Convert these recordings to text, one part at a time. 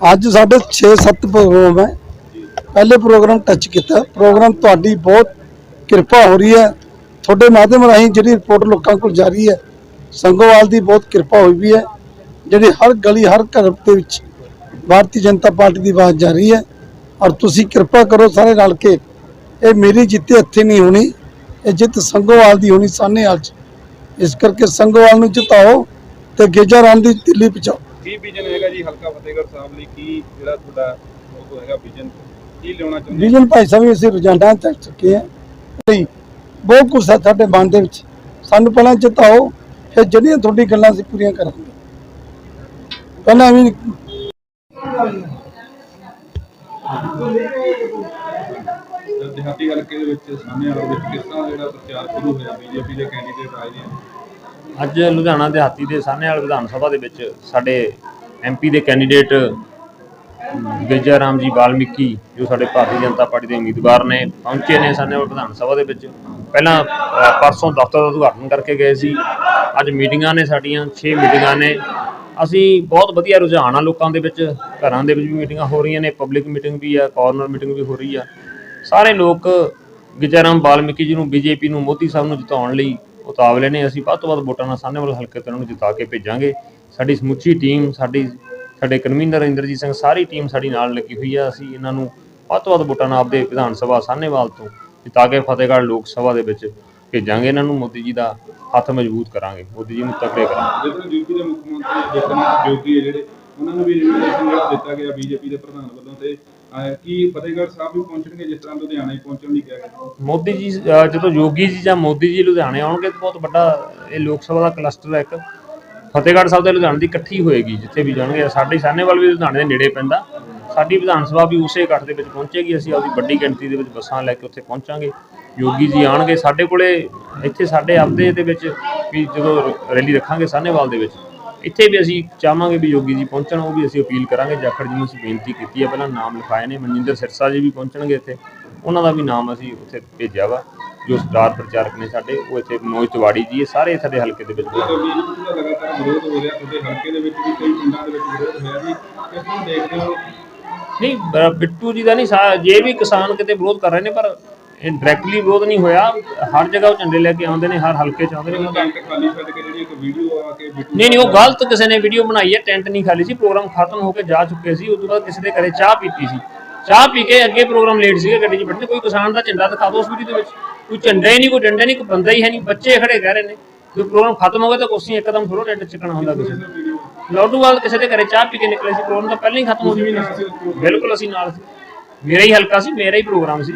ਅੱਜ ਸਾਡੇ 6-7 ਪ੍ਰੋਗਰਾਮ ਹੈ। ਪਹਿਲੇ ਪ੍ਰੋਗਰਾਮ ਟੱਚ ਕੀਤਾ। ਪ੍ਰੋਗਰਾਮ ਤੁਹਾਡੀ ਬਹੁਤ ਕਿਰਪਾ ਹੋ ਰਹੀ ਹੈ। ਤੁਹਾਡੇ ਮਾਧਿਅਮ ਰਾਹੀਂ ਜਿਹੜੀ ਰਿਪੋਰਟ ਲੋਕਾਂ ਕੋਲ ਜਾ ਰਹੀ ਹੈ, ਸੰਗੋਵਾਲ ਦੀ ਬਹੁਤ ਕਿਰਪਾ ਹੋਈ ਵੀ ਹੈ। ਜਿਹੜੀ ਹਰ ਗਲੀ, ਹਰ ਘਰ ਦੇ ਵਿੱਚ ਭਾਰਤੀ ਜਨਤਾ ਪਾਰਟੀ ਦੀ ਆਵਾਜ਼ ਜਾ ਰਹੀ ਹੈ। ਔਰ ਤੁਸੀਂ ਕਿਰਪਾ ਕਰੋ ਸਾਰੇ ਰਲ ਕੇ। ਇਹ ਮੇਰੀ ਜਿੱਤ ਇੱਥੇ ਨਹੀਂ ਹੋਣੀ। ਇਹ ਜਿੱਤ ਸੰਗੋਵਾਲ ਦੀ ਹੋਣੀ ਸਾਹਨੇਵਾਲ ਚ। ਇਸ ਕਰਕੇ ਸੰਗੋਵਾਲ ਨੂੰ ਜਿਤਾਓ ਤੇ ਗੇਜਾ ਰਾਮ ਦੀ ਦਿੱਲੀ ਪਹੁੰਚਾਓ। ਕੀ ਵਿਜ਼ਨ ਹੈਗਾ ਜੀ ਹਲਕਾ ਫਤਿਹਗੜ੍ਹ ਸਾਹਿਬ ਲਈ? ਕੀ ਜਿਹੜਾ ਤੁਹਾਡਾ ਉਹ ਹੈਗਾ ਵਿਜ਼ਨ ਕੀ ਲਿਆਉਣਾ ਚਾਹੁੰਦੇ ਵਿਜਨ ਭਾਈ ਸਾਹਿਬ ਵੀ ਅਸੀਂ ਰੁਝਾਨਾਂ ਤੱਕ ਚੁੱਕੇ ਹਾਂ। ਨਹੀਂ ਬਹੁਤ ਹੈ ਸਾਡੇ ਮਨ ਦੇ ਵਿੱਚ। ਸਾਨੂੰ ਪਹਿਲਾਂ ਜਿਤਾਓ ਫਿਰ ਜਿਹੜੀਆਂ ਤੁਹਾਡੀ ਗੱਲਾਂ ਅਸੀਂ ਪੂਰੀਆਂ ਕਰਾਂਗੇ। ਪਹਿਲਾਂ ਵੀ ਜਦ ਦਿਹਾਤੀ ਹਲਕੇ ਦੇ ਵਿੱਚ ਸਾਹਮਣੇ ਵਾਲਾ ਵਿੱਚ ਕਿਸ ਤਰ੍ਹਾਂ ਜਿਹੜਾ ਪ੍ਰਚਾਰ ਸ਼ੁਰੂ ਹੋਇਆ? ਬੀਜੇਪੀ ਦੇ ਕੈਂਡੀਡੇਟ ਆਏ ਨੇ। ਅੱਜ ਲੁਧਿਆਣਾ ਦਿਹਾਤੀ ਦੇ ਸਾਹਨੇਵਾਲ ਵਿਧਾਨ ਸਭਾ ਦੇ ਵਿੱਚ ਸਾਡੇ ਐਮਪੀ ਦੇ ਕੈਂਡੀਡੇਟ ਵਿਜੈ ਰਾਮ ਜੀ ਵਾਲਮੀਕੀ ਜੋ ਸਾਡੇ ਭਾਰਤੀ ਜਨਤਾ ਪਾਰਟੀ ਦੇ ਉਮੀਦਵਾਰ ਨੇ, ਪਹੁੰਚੇ ਨੇ ਸਾਹਨੇਵਾਲ ਵਿਧਾਨ ਸਭਾ ਦੇ ਵਿੱਚ। ਪਹਿਲਾਂ ਪਰਸੋਂ ਦਫ਼ਤਰ ਦਾ ਉਦਘਾਟਨ ਕਰਕੇ ਗਏ ਸੀ। ਅੱਜ ਮੀਟਿੰਗਾਂ ਨੇ ਸਾਡੀਆਂ 6 ਮੀਟਿੰਗਾਂ ਨੇ। ਅਸੀਂ ਬਹੁਤ ਵਧੀਆ ਰੁਝਾਨ ਆ ਲੋਕਾਂ ਦੇ ਵਿੱਚ। ਘਰਾਂ ਦੇ ਵਿੱਚ ਵੀ ਮੀਟਿੰਗਾਂ ਹੋ ਰਹੀਆਂ ਨੇ, ਪਬਲਿਕ ਮੀਟਿੰਗ ਵੀ ਆ, ਕਾਰਨਰ ਮੀਟਿੰਗ ਵੀ ਹੋ ਰਹੀ ਆ। ਸਾਰੇ ਲੋਕ ਗਿਜਾਰਾਮ ਵਾਲਮੀਕੀ ਜੀ ਨੂੰ ਬੀਜੇਪੀ ਨੂੰ, ਮੋਦੀ ਸਾਹਿਬ ਨੂੰ ਜਿਤਾਉਣ ਲਈ ਉਤਾਵਲੇ ਨੇ, ਅਸੀਂ ਵੱਧ ਤੋਂ ਵੱਧ ਵੋਟਾਂ ਨਾਲ ਸਾਹਮਣੇ ਹਲਕੇ ਤੋਂ ਇਹਨਾਂ ਨੂੰ ਜਿਤਾ ਕੇ ਭੇਜਾਂਗੇ। ਸਾਡੀ ਸਮੁੱਚੀ ਟੀਮ, ਸਾਡੀ, ਸਾਡੇ ਕਨਵੀਨਰ ਇੰਦਰਜੀਤ ਸਿੰਘ, ਸਾਰੀ ਟੀਮ ਸਾਡੀ ਨਾਲ ਲੱਗੀ ਹੋਈ ਆ। ਅਸੀਂ ਇਹਨਾਂ ਨੂੰ ਵੱਧ ਤੋਂ ਵੱਧ ਵੋਟਾਂ ਨਾਲ ਆਪਦੇ ਵਿਧਾਨ ਸਭਾ ਸਾਹਨੇਵਾਲ ਤੋਂ ਜਿਤਾ ਕੇ ਫਤਿਹਗੜ੍ਹ ਲੋਕ ਸਭਾ ਦੇ ਵਿੱਚ ਭੇਜਾਂਗੇ। ਇਹਨਾਂ ਨੂੰ ਮੋਦੀ ਜੀ ਦਾ ਹੱਥ ਮਜ਼ਬੂਤ ਕਰਾਂਗੇ। ਮੋਦੀ ਜੀ ਨੂੰ ਤਕੜੇ ਕਰਾਂਗੇ। ਜਦੋਂ ਯੂਪੀ ਦੇ ਮੁੱਖ ਮੰਤਰੀ ਜਗਨ ਜੋਗੀ ਹੈ ਜਿਹੜੇ ਉਹਨਾਂ ਨੂੰ ਵੀ ਇਨਵੀਟੇਸ਼ਨ ਦਿੱਤਾ ਗਿਆ ਬੀਜੇਪੀ ਦੇ ਪ੍ਰਧਾਨ ਵੱਲੋਂ ਤੇ ਕੀ ਫਤਿਹਗੜ੍ਹ ਸਾਹਿਬ ਵੀ ਪਹੁੰਚਣਗੇ ਜਿਸ ਤਰ੍ਹਾਂ ਲੁਧਿਆਣਾ ਹੀ ਪਹੁੰਚਣ ਲਈ ਕਿਹਾ ਗਿਆ? ਮੋਦੀ ਜੀ, ਅਹ, ਜਦੋਂ ਯੋਗੀ ਜੀ ਜਾਂ ਮੋਦੀ ਜੀ ਲੁਧਿਆਣੇ ਆਉਣਗੇ ਤਾਂ ਬਹੁਤ ਵੱਡਾ ਇਹ ਲੋਕ ਸਭਾ ਦਾ ਕਲਸਟਰ ਹੈ ਇੱਕ। ਫਤਿਹਗੜ੍ਹ ਸਾਹਿਬ ਤੇ ਲੁਧਿਆਣੇ ਦੀ ਇਕੱਠੀ ਹੋਏਗੀ, ਜਿੱਥੇ ਵੀ ਜਾਣਗੇ। ਸਾਡੇ ਸਾਹਨੇਵਾਲ ਵੀ ਲੁਧਿਆਣੇ ਦੇ ਨੇੜੇ ਪੈਂਦਾ। ਸਾਡੀ ਵਿਧਾਨ ਸਭਾ ਵੀ ਉਸੇ ਇਕੱਠ ਦੇ ਵਿੱਚ ਪਹੁੰਚੇਗੀ। ਅਸੀਂ ਆਪਦੀ ਵੱਡੀ ਗਿਣਤੀ ਦੇ ਵਿੱਚ ਬੱਸਾਂ ਲੈ ਕੇ ਉੱਥੇ ਪਹੁੰਚਾਂਗੇ। ਯੋਗੀ ਜੀ ਆਣਗੇ ਸਾਡੇ ਕੋਲੇ ਇੱਥੇ ਸਾਡੇ ਆਪਦੇ ਦੇ ਵਿੱਚ ਵੀ ਜਦੋਂ ਰੈਲੀ ਰੱਖਾਂਗੇ ਸਾਹਨੇਵਾਲ ਦੇ ਵਿੱਚ ਇੱਥੇ ਵੀ ਅਸੀਂ ਚਾਹਾਂਗੇ ਵੀ ਯੋਗੀ ਜੀ ਪਹੁੰਚਣ ਉਹ ਵੀ ਅਸੀਂ ਅਪੀਲ ਕਰਾਂਗੇ। ਜਾਖੜ ਜੀ ਨੂੰ ਅਸੀਂ ਬੇਨਤੀ ਕੀਤੀ ਹੈ ਪਹਿਲਾਂ ਨਾਮ ਲਿਖਾਏ ਨੇ ਮਨਜਿੰਦਰ ਸਿਰਸਾ ਜੀ ਵੀ ਪਹੁੰਚਣਗੇ ਇੱਥੇ। ਉਹਨਾਂ ਦਾ ਵੀ ਨਾਮ ਅਸੀਂ ਉੱਥੇ ਭੇਜਿਆ ਵਾ ਜੋ ਸਟਾਰ ਪ੍ਰਚਾਰਕ ਨੇ ਸਾਡੇ ਉਹ ਇੱਥੇ ਮਨੋਜ ਤਿਵਾੜੀ ਜੀ ਇਹ ਸਾਰੇ ਸਾਡੇ ਹਲਕੇ ਦੇ ਵਿੱਚ ਨਹੀਂ ਬਿੱਟੂ ਜੀ ਦਾ ਨਹੀਂ ਜੇ ਵੀ ਕਿਸਾਨ ਕਿਤੇ ਵਿਰੋਧ ਕਰ ਰਹੇ ਨੇ ਪਰ ਇਹ ਡਾਇਰੈਕਟਲੀ ਵਿਰੋਧ ਨਹੀਂ ਹੋਇਆ। ਹਰ ਜਗ੍ਹਾ ਉਹ ਝੰਡੇ ਲੈ ਕੇ ਆਉਂਦੇ ਨੇ ਹਰ ਹਲਕੇ ਚ ਆਉਂਦੇ ਨੇ। ਇੱਕ ਵੀਡੀਓ ਆ ਕੇ ਬਿੱਟੂ ਨਹੀਂ ਨਹੀਂ ਉਹ ਗਲਤ ਕਿਸੇ ਨੇ ਵੀਡੀਓ ਬਣਾਈ ਹੈ ਟੈਂਟ ਨਹੀਂ ਖਾਲੀ ਸੀ ਪ੍ਰੋਗਰਾਮ ਖਤਮ ਹੋ ਕੇ ਜਾ ਚੁੱਕੇ ਸੀ ਤੋਂ ਬਾਅਦ ਕਿਸੇ ਦੇ ਘਰੇ ਚਾਹ ਪੀਤੀ ਸੀ। ਚਾਹ ਪੀ ਕੇ ਅੱਗੇ ਪ੍ਰੋਗਰਾਮ ਲੇਟ ਸੀਗਾ ਗੱਡੀ 'ਚ ਬੈਠੇ ਕੋਈ ਕਿਸਾਨ ਦਾ ਝੰਡਾ ਦਿਖਾ ਦਿਓ ਉਸ ਵੀਡੀਓ ਦੇ ਵਿੱਚ। ਕੋਈ ਝੰਡਾ ਹੀ ਨਹੀਂ ਕੋਈ ਡੰਡਾ ਨਹੀਂ ਕੋਈ ਬੰਦਾ ਹੀ ਹੈ ਨਹੀਂ ਬੱਚੇ ਖੜੇ ਕਹਿ ਰਹੇ ਨੇ। ਜੇ ਪ੍ਰੋਗਰਾਮ ਖਤਮ ਹੋ ਗਿਆ ਤਾਂ ਕੁਰਸੀਆਂ ਇੱਕਦਮ ਥੋੜਾ ਟੈਂਟ ਚੱਕਣਾ ਹੁੰਦਾ ਕਿਸੇ ਨੇ ਲੋਟੂਵਾਲ ਕਿਸੇ ਦੇ ਘਰੇ ਚਾਹ ਪੀ ਕੇ ਨਿਕਲੇ ਸੀ ਪ੍ਰੋਗਰਾਮ ਤਾਂ ਪਹਿਲਾਂ ਹੀ ਖਤਮ ਹੋ ਚੁੱਕਾ ਸੀ। ਬਿਲਕੁਲ ਅਸੀਂ ਨਾਲ ਸੀ। ਮੇਰਾ ਹੀ ਹਲਕਾ ਸੀ ਮੇਰਾ ਹੀ ਪ੍ਰੋਗਰਾਮ ਸੀ।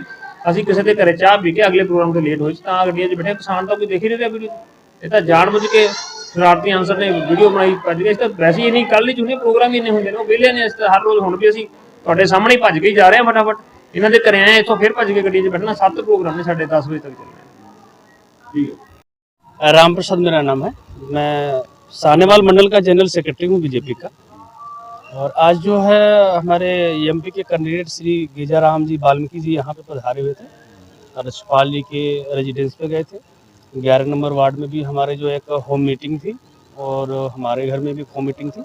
ਅਸੀਂ ਕਿਸੇ ਦੇ ਘਰੇ ਚਾਹ ਪੀ ਕੇ ਅਗਲੇ ਪ੍ਰੋਗਰਾਮ ਤੇ ਲੇਟ ਹੋਏ ਤਾਂ ਗੱਡੀਆਂ 'ਚ ਬੈਠੇ ਕਿਸਾਨ ਤਾਂ ਕੋਈ ਦੇਖ ਹੀ ਨਹੀਂ ਰਿਹਾ ਵੀਡੀਓ ਇਹ ਤਾਂ ਜਾਣ ਬੁੱਝ ਕੇ ਸ਼ਰਾਰਤੀ ਅਨਸਰ ਨੇ ਵੀਡੀਓ ਬਣਾਈ ਭੱਜ ਗਏ ਇਸ ਤਾਂ ਵੈਸੇ ਹੀ ਨਹੀਂ ਕੱਲ ਹੀ ਚੁਣੇ ਪ੍ਰੋਗਰਾਮ ਹੀ ਇੰਨੇ ਹੁੰਦੇ ਨੇ ਉਹ ਵਿਹਲੇ ਨੇ ਇਸ ਤਾਂ ਹਰ ਰੋਜ਼ ਹੁਣ ਵੀ ਅਸੀਂ ਤੁਹਾਡੇ ਸਾਹਮਣੇ ਹੀ ਭੱਜ ਕੇ ਹੀ ਜਾ ਰਹੇ ਹਾਂ ਫਟਾਫਟ ਇਹਨਾਂ ਦੇ ਘਰੇ ਆਏ ਇੱਥੋਂ ਫਿਰ ਭੱਜ ਕੇ ਗੱਡੀ 'ਚ ਬੈਠਣਾ ਸੱਤ ਪ੍ਰੋਗਰਾਮ ਨੇ ਸਾਡੇ 10 ਵਜੇ ਤੱਕ ਚੱਲਣੇ ਠੀਕ ਹੈ राम प्रसाद मेरा नाम है मैं सानेवाल मंडल का जनरल सेक्रेटरी हूँ बीजेपी का और आज जो है हमारे एमपी के कैंडिडेट श्री गेजाराम जी वाल्मीकि जी यहाँ पे पधारे हुए थे रजपाल जी के रेजिडेंस पे गए थे ग्यारह नंबर वार्ड में भी हमारे जो एक होम मीटिंग थी और हमारे घर में भी होम मीटिंग थी।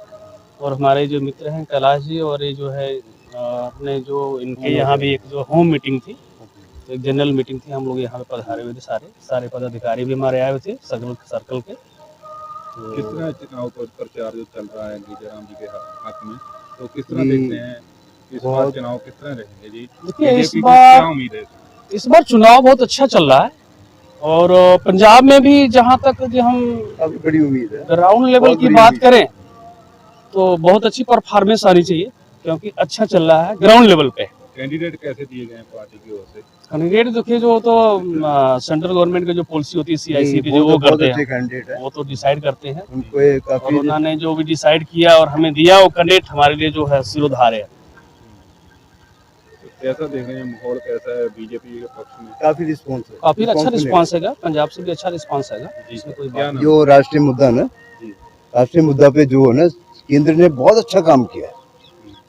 और हमारे जो मित्र हैं कैलाश जी और ये जो है अपने जो इनके यहाँ भी एक जो होम मीटिंग थी तो एक जनरल मीटिंग थी हम लोग यहाँ पे पधारे हुए थे सारे। सारे पदाधिकारी भी हमारे आए हुए थे सर्कल सर्कल के। तो किस तरह चुनाव पर प्रचार जो चल रहा है जयराम जी के हक में? तो किस तरह देखते हैं? इस बार चुनाव किस तरह रहेंगे जी? देखिए, इस बार- क्या उम्मीद है? इस बार चुनाव बहुत अच्छा चल रहा है। और पंजाब में भी जहाँ तक जो हम बड़ी उम्मीद है। ग्राउंड लेवल की बात करें तो बहुत अच्छी परफॉर्मेंस आनी चाहिए क्योंकि अच्छा चल रहा है ग्राउंड लेवल पे। कैंडिडेट कैसे दिए गए पार्टी की ओर से? कैंडिडेट देखिए जो तो सेंट्रल गवर्नमेंट की जो पॉलिसी होती है सीआईसी की जो वो तो करते हैं वो तो डिसाइड करते हैं। उन्होंने जो भी डिसाइड किया और हमें दिया वो कैंडिडेट हमारे लिए जो है सिरोधार है। तो कैसा देख रहे हैं? माहौल कैसा है बीजेपी के पक्ष में? काफ़ी रिस्पॉन्स है। काफ़ी अच्छा हैगा पंजाब से भी अच्छा नाम? जो राष्ट्रीय मुद्दा ना? राष्ट्रीय मुद्दा पे जो है ना केंद्र ने बहुत अच्छा काम किया है।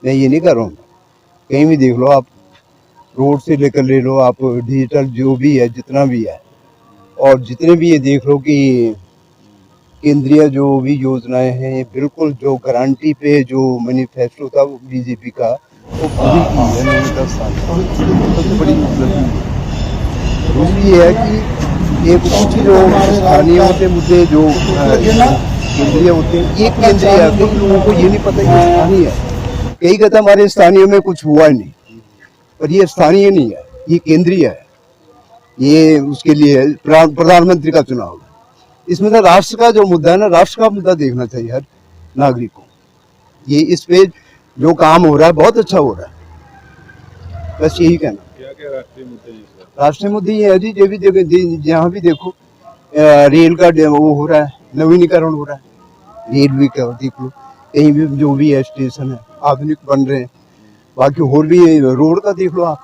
मैं ये नहीं कर रहा हूँ। कहीं भी देख लो आप रोड से लेकर ले लो आप डिजिटल जो भी है जितना भी है और जितने भी ये देख लो कि केंद्रीय जो भी योजनाएँ हैं ये बिल्कुल जो गारंटी पे जो मैनिफेस्टो था वो बीजेपी का दूसरी ये है कि ये कुछ जो स्थानीय होते मुद्दे जो केंद्रीय होते हैं ये केंद्रीय है तो लोगों को ये नहीं पता ये स्थानीय है। कई कहते हमारे स्थानीय में कुछ हुआ ही नहीं। पर ये स्थानीय नहीं है, ये केंद्रीय है। ये उसके लिए प्रधानमंत्री का चुनाव है। इसमें तो राष्ट्र का जो मुद्दा है ना, राष्ट्र का मुद्दा देखना चाहिए हर नागरिक को। ये इस पे जो काम हो रहा है बहुत अच्छा हो रहा है। बस यही कहना। राष्ट्रीय मुद्दे हैं ये है जी जो भी देखो जहाँ भी देखो रेल का वो हो रहा है नवीनीकरण हो रहा है। रेल भी का देख लो कहीं भी जो भी है स्टेशन है आधुनिक बन रहे हैं। बाकी और भी रोड का देख लो आप।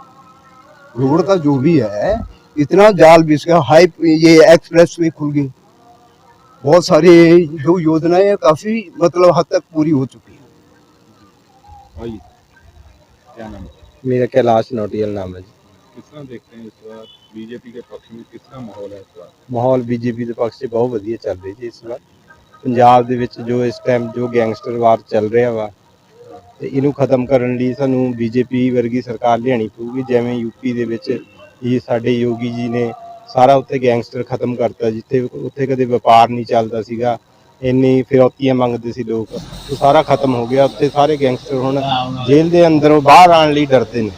रोड का जो भी है इतना जाल बिछ गया हाई ये एक्सप्रेस वे खुल गई। बहुत सारी जो योजनाएँ काफ़ी मतलब हद तक पूरी हो चुकी है। आइए क्या नाम है मेरा कैलाश नोटियल नाम है जी किस तरह देखते हैं इस बार बीजेपी के पक्ष में किस तरह माहौल है इस बार ਮਾਹੌਲ ਬੀਜੇਪੀ ਦੇ ਪੱਖ 'ਚ ਬਹੁਤ ਵਧੀਆ ਚੱਲ ਰਹੀ ਜੀ ਇਸ ਵਾਰ ਪੰਜਾਬ ਦੇ ਵਿੱਚ ਜੋ ਇਸ ਟਾਈਮ ਜੋ ਗੈਂਗਸਟਰ ਵਾਰ ਚੱਲ ਰਿਹਾ ਵਾ ਤੇ ਇਹਨੂੰ ਖਤਮ ਕਰਨ ਲਈ ਸਾਨੂੰ ਬੀਜੇਪੀ ਵਰਗੀ ਸਰਕਾਰ ਲਿਆਣੀ ਪਊਗੀ ਜਿਵੇਂ ਯੂਪੀ ਦੇ ਵਿੱਚ ਇਹ ਸਾਡੇ ਯੋਗੀ ਜੀ ਨੇ ਸਾਰਾ ਉੱਥੇ ਗੈਂਗਸਟਰ ਖਤਮ ਕਰਤਾ ਜਿੱਥੇ ਉੱਥੇ ਕਦੇ ਵਪਾਰ ਨਹੀਂ ਚੱਲਦਾ ਸੀਗਾ ਇੰਨੀ ਫਿਰੌਤੀਆਂ ਮੰਗਦੇ ਸੀ ਲੋਕ। ਉਹ ਸਾਰਾ ਖਤਮ ਹੋ ਗਿਆ, ਉੱਥੇ ਸਾਰੇ ਗੈਂਗਸਟਰ ਹੁਣ ਜੇਲ੍ਹ ਦੇ ਅੰਦਰੋਂ ਬਾਹਰ ਆਉਣ ਲਈ ਡਰਦੇ ਨੇ।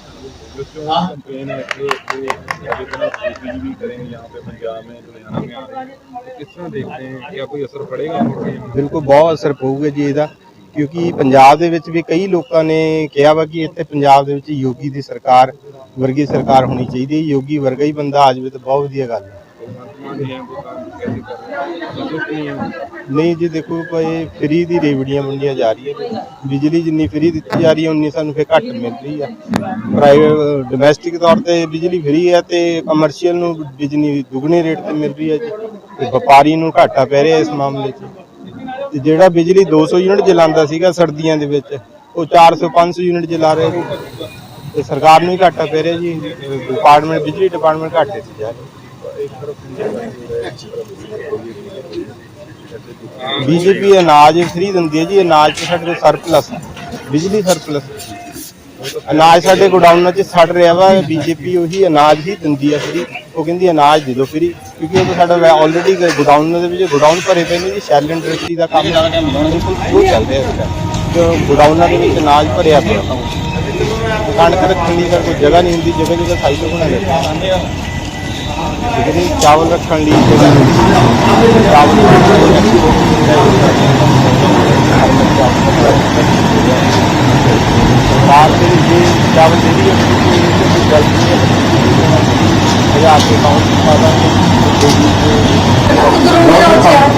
ਬਿਲਕੁਲ ਬਹੁਤ ਅਸਰ ਪਊਗਾ ਜੀ ਇਹਦਾ, ਕਿਉਂਕਿ ਪੰਜਾਬ ਦੇ ਵਿੱਚ ਵੀ ਕਈ ਲੋਕਾਂ ਨੇ ਕਿਹਾ ਵਾ ਕਿ ਇੱਥੇ ਪੰਜਾਬ ਦੇ ਵਿੱਚ ਯੋਗੀ ਦੀ ਸਰਕਾਰ, ਵਰਗੀ ਸਰਕਾਰ ਹੋਣੀ ਚਾਹੀਦੀ ਯੋਗੀ ਵਰਗਾ ਹੀ ਬੰਦਾ ਆ ਜਾਵੇ ਤਾਂ ਬਹੁਤ ਵਧੀਆ ਗੱਲ ਹੈ। भगवंत मान जी हैं वो काम कैसे कर रहे हैं संतुष्ट नहीं है ਨਹੀਂ ਜੀ ਦੇਖੋ ਭਾਈ ਫਰੀ ਦੀ ਰੇਵੜੀਆਂ ਵੰਡੀਆਂ ਜਾ ਰਹੀਆਂ ਨੇ ਬਿਜਲੀ ਜਿੰਨੀ ਫਰੀ ਦਿੱਤੀ ਜਾ ਰਹੀ ਹੈ ਉਨੀ ਸਾਨੂੰ ਫਿਰ ਘੱਟ ਮਿਲ ਰਹੀ ਆ ਪ੍ਰਾਈਵੇਟ ਡੋਮੈਸਟਿਕ ਤੌਰ ਤੇ ਬਿਜਲੀ ਫਰੀ ਹੈ ਤੇ ਕਮਰਸ਼ੀਅਲ ਨੂੰ ਬਿਜਲੀ ਦੁੱਗਣੇ ਰੇਟ ਤੇ ਮਿਲ ਰਹੀ ਹੈ ਜੀ ਤੇ ਵਪਾਰੀ ਨੂੰ ਘਾਟਾ ਪੈ ਰਿਹਾ ਇਸ ਮਾਮਲੇ 'ਚ ਤੇ ਜਿਹੜਾ ਬਿਜਲੀ 200 ਯੂਨਿਟ ਜਲਾਉਂਦਾ ਸੀਗਾ ਸਰਦੀਆਂ ਦੇ ਵਿੱਚ ਉਹ 400 500 ਯੂਨਿਟ ਜਲਾ ਰਿਹਾ ਜੀ ਤੇ ਸਰਕਾਰ ਨੂੰ ਹੀ ਘਾਟਾ ਪੈ ਰਿਹਾ ਜੀ ਡਿਪਾਰਟਮੈਂਟ ਬਿਜਲੀ ਡਿਪਾਰਟਮੈਂਟ ਘਾਟੇ 'ਚ ਜਾ ਰਿਹਾ ਬੀਜੇਪੀ ਅਨਾਜ ਫ੍ਰੀ ਦਿੰਦੀ ਹੈ ਜੀ ਅਨਾਜ ਤੇ ਸਾਡੇ ਕੋਲ ਸਰਪਲਸ ਹੈ ਬਿਜਲੀ ਸਰਪਲਸ ਅਨਾਜ ਸਾਡੇ ਗੋਡਾਊਨਾਂ 'ਚ ਸੜ ਰਿਹਾ ਵਾ ਬੀਜੇਪੀ ਉਹੀ ਅਨਾਜ ਹੀ ਦਿੰਦੀ ਹੈ ਫ੍ਰੀ ਉਹ ਕਹਿੰਦੀ ਅਨਾਜ ਦੇ ਦਿਓ ਫ੍ਰੀ ਕਿਉਂਕਿ ਉਹ ਤਾਂ ਸਾਡਾ ਆਲਰੇਡੀ ਗੋਡਾਊਨਾਂ ਦੇ ਵਿੱਚ ਗੋਡਾਊਨ ਭਰੇ ਪਏ ਨੇ ਜੀ ਸ਼ੈਲ ਇੰਡਸਟਰੀ ਦਾ ਕੰਮ ਉਹ ਚੱਲ ਰਿਹਾ ਟਾਈਮ ਜੋ ਗੋਡਾਊਨਾਂ ਦੇ ਵਿੱਚ ਅਨਾਜ ਭਰਿਆ ਪਿਆ ਕਣਕ ਰੱਖਣ ਤਾਂ ਕੋਈ ਜਗ੍ਹਾ ਨਹੀਂ ਹੁੰਦੀ ਜਗ੍ਹਾ ਜਗ੍ਹਾ ਸਾਈਜ਼ ਬਣਾ ਦਿੱਤੀ ਜਿਹੜੀ ਚਾਵਲ ਰੱਖਣ ਲਈ ਜਗ੍ਹਾ ਚਾਵਲ ਬਾਹਰ ਦੇ ਵਿੱਚ ਚਾਵਲ ਜਿਹੜੀ ਹੈ ਗਲਤੀ ਹੈ ਹਜ਼ਾਰ ਕੇ ਅਕਾਊਂਟ ਪਾ